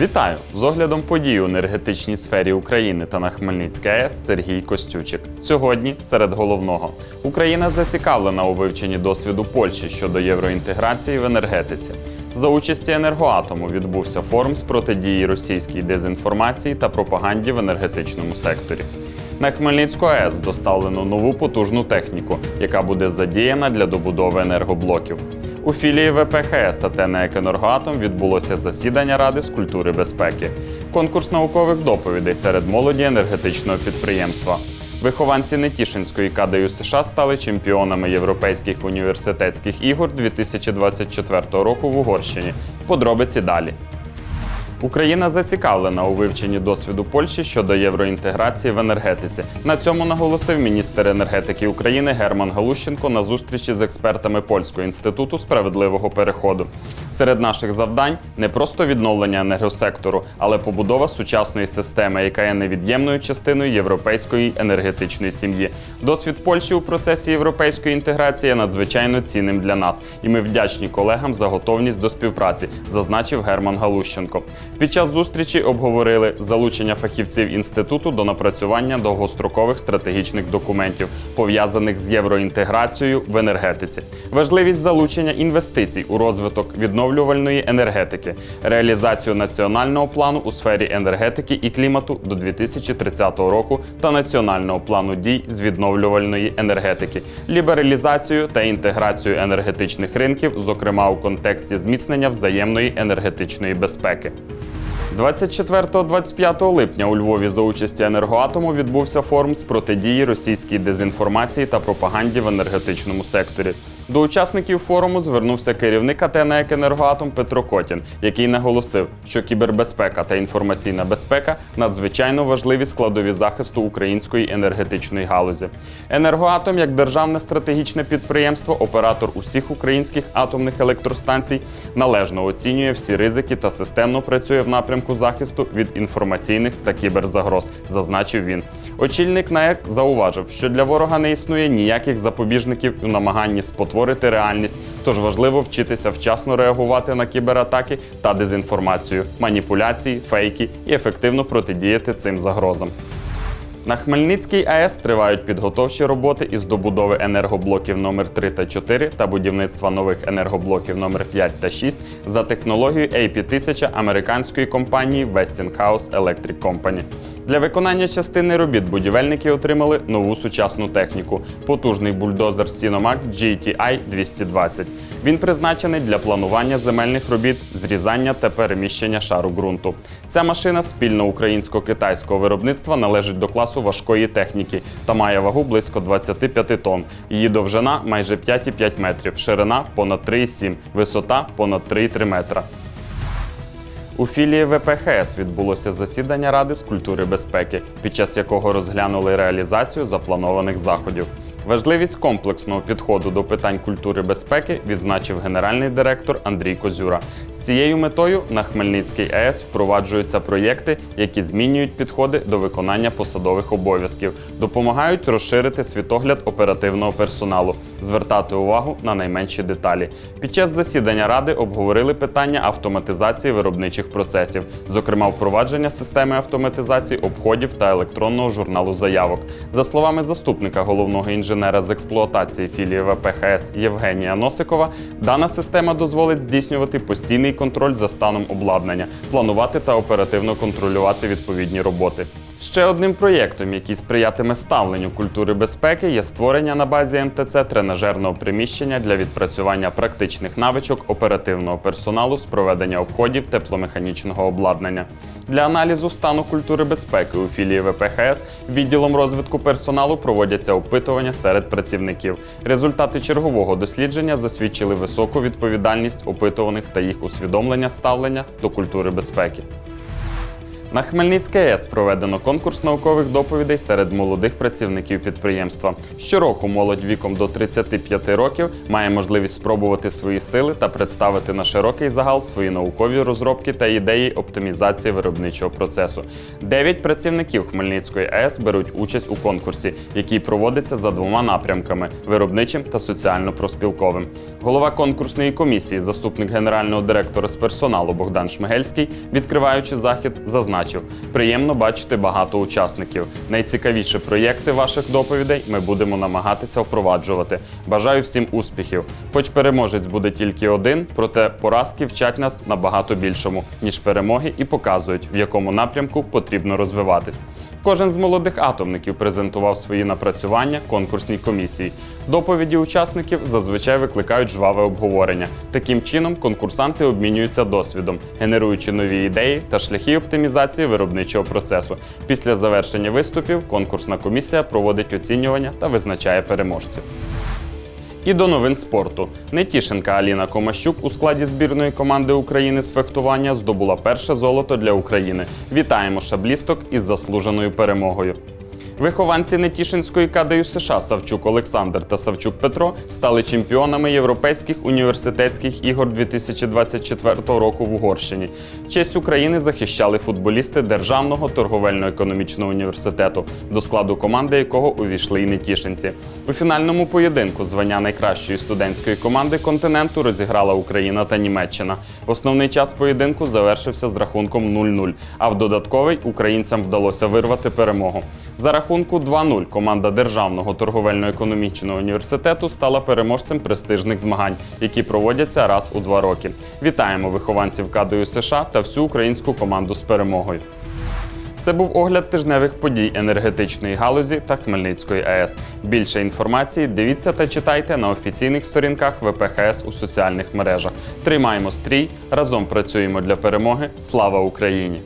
Вітаю! З оглядом подій у енергетичній сфері України та на Хмельницькій АЕС Сергій Костючик. Сьогодні серед головного Україна зацікавлена у вивченні досвіду Польщі щодо євроінтеграції в енергетиці. За участі енергоатому відбувся форум з протидії російській дезінформації та пропаганді в енергетичному секторі. На Хмельницьку АЕС доставлено нову потужну техніку, яка буде задіяна для добудови енергоблоків. У філії ВПХС «Атена «НЕК Енергоатом відбулося засідання Ради з культури безпеки, конкурс наукових доповідей серед молоді енергетичного підприємства. Вихованці Нетішинської кадею США стали чемпіонами Європейських університетських ігор 2024 року в Угорщині. Подробиці далі. Україна зацікавлена у вивченні досвіду Польщі щодо євроінтеграції в енергетиці. На цьому наголосив міністр енергетики України Герман Галущенко на зустрічі з експертами Польського інституту справедливого переходу. Серед наших завдань не просто відновлення енергосектору, але побудова сучасної системи, яка є невід'ємною частиною європейської енергетичної сім'ї. Досвід Польщі у процесі європейської інтеграції є надзвичайно цінним для нас, і ми вдячні колегам за готовність до співпраці, зазначив Герман Галущенко. Під час зустрічі обговорили залучення фахівців інституту до напрацювання довгострокових стратегічних документів, пов'язаних з євроінтеграцією в енергетиці, важливість залучення інвестицій у розвиток відновлювальної енергетики, реалізацію національного плану у сфері енергетики і клімату до 2030 року та національного плану дій з відновлювальної енергетики, лібералізацію та інтеграцію енергетичних ринків, зокрема у контексті зміцнення взаємної енергетичної безпеки. 24-25 липня у Львові за участі енергоатому відбувся форум з протидії російській дезінформації та пропаганді в енергетичному секторі. До учасників форуму звернувся керівник АТ «НЕК Енергоатом Петро Котін, який наголосив, що кібербезпека та інформаційна безпека надзвичайно важливі складові захисту української енергетичної галузі. Енергоатом, як державне стратегічне підприємство, оператор усіх українських атомних електростанцій, належно оцінює всі ризики та системно працює в напрямку захисту від інформаційних та кіберзагроз, зазначив він. Очільник НАЕК зауважив, що для ворога не існує ніяких запобіжників у намаганні спотворити реальність, тож важливо вчитися вчасно реагувати на кібератаки та дезінформацію, маніпуляції, фейки і ефективно протидіяти цим загрозам. На Хмельницькій АЕС тривають підготовчі роботи із добудови енергоблоків номер 3 та 4 та будівництва нових енергоблоків номер 5 та 6 за технологією AP1000 американської компанії Westinghouse Electric Company. Для виконання частини робіт будівельники отримали нову сучасну техніку потужний бульдозер Sinomac GTI 220. Він призначений для планування земельних робіт, зрізання та переміщення шару ґрунту. Ця машина спільно українсько-китайського виробництва належить до класу важкої техніки та має вагу близько 25 тонн. Її довжина майже 5,5 метрів, ширина понад 3,7, висота понад 3,3 метра. У філії ВПХС відбулося засідання Ради з культури безпеки, під час якого розглянули реалізацію запланованих заходів. Важливість комплексного підходу до питань культури безпеки відзначив генеральний директор Андрій Козюра. З цією метою на Хмельницькій АЕС впроваджуються проєкти, які змінюють підходи до виконання посадових обов'язків, допомагають розширити світогляд оперативного персоналу, звертати увагу на найменші деталі. Під час засідання ради обговорили питання автоматизації виробничих процесів, зокрема впровадження системи автоматизації обходів та електронного журналу заявок. За словами заступника головного інженера з експлуатації філії ВПХС Євгенія Носикова, дана система дозволить здійснювати постійний контроль за станом обладнання, планувати та оперативно контролювати відповідні роботи. Ще одним проєктом, який сприятиме ставленню культури безпеки, є створення на базі МТЦ тренажерного приміщення для відпрацювання практичних навичок оперативного персоналу з проведення обходів тепломеханічного обладнання. Для аналізу стану культури безпеки у філії ВПХС відділом розвитку персоналу проводяться опитування серед працівників. Результати чергового дослідження засвідчили високу відповідальність опитуваних та їх усвідомлення ставлення до культури безпеки. На Хмельницькій АЕС проведено конкурс наукових доповідей серед молодих працівників підприємства. Щороку молодь віком до 35 років має можливість спробувати свої сили та представити на широкий загал свої наукові розробки та ідеї оптимізації виробничого процесу. Дев'ять працівників Хмельницької АЕС беруть участь у конкурсі, який проводиться за двома напрямками виробничим та соціально-проспілковим. Голова конкурсної комісії, заступник генерального директора з персоналу Богдан Шмигельський, відкриваючи захід, зазначив: приємно бачити багато учасників. Найцікавіші проєкти ваших доповідей ми будемо намагатися впроваджувати. Бажаю всім успіхів. Хоч переможець буде тільки один, проте поразки вчать нас набагато більшому, ніж перемоги, і показують, в якому напрямку потрібно розвиватись. Кожен з молодих атомників презентував свої напрацювання конкурсній комісії. Доповіді учасників зазвичай викликають жваве обговорення. Таким чином, конкурсанти обмінюються досвідом, генеруючи нові ідеї та шляхи оптимізації виробничого процесу. Після завершення виступів конкурсна комісія проводить оцінювання та визначає переможців. І до новин спорту. Нетішенка Аліна Комащук у складі збірної команди України з фехтування здобула перше золото для України. Вітаємо шаблісток із заслуженою перемогою. Вихованці Нетішинської КДЮ США Савчук Олександр та Савчук Петро стали чемпіонами Європейських університетських ігор 2024 року в Угорщині. Честь України захищали футболісти Державного торговельно-економічного університету, до складу команди якого увійшли і нетішинці. У фінальному поєдинку звання найкращої студентської команди континенту розіграла Україна та Німеччина. Основний час поєдинку завершився з рахунком 0-0, а в додатковий українцям вдалося вирвати перемогу. За рахунку 2-0 команда Державного торговельно-економічного університету стала переможцем престижних змагань, які проводяться раз у два роки. Вітаємо вихованців КАДою США та всю українську команду з перемогою. Це був огляд тижневих подій енергетичної галузі та Хмельницької АЕС. Більше інформації дивіться та читайте на офіційних сторінках ВПХС у соціальних мережах. Тримаємо стрій, разом працюємо для перемоги. Слава Україні!